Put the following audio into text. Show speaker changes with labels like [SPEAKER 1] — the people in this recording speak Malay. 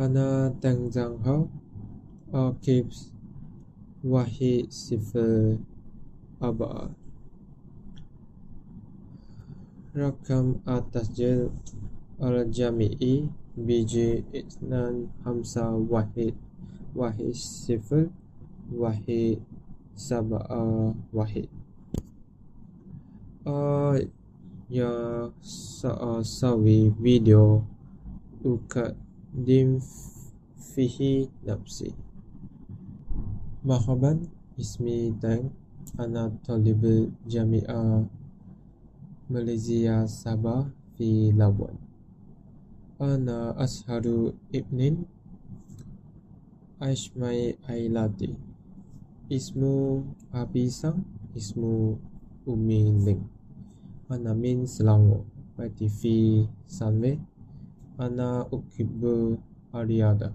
[SPEAKER 1] Ana Teng Zhang Hao, Archives, Wahid Sifil Abad. Rakam atas jil Al-Jami'i B.J. Itnan Hamsa Wahid Wahid Sifil Wahid Sabah Wahid uh, Ya sa- uh, Sawi video Ukat dim fihi nafsi. Marhaban ismi tang ana talib jami'a malaysia sabah fi labuan. Ana asharu ibnin Aishmai ailati. Ismu abisang ismu umi ling ana min selangor. Baik TV Sunway Ana ukibu Aliada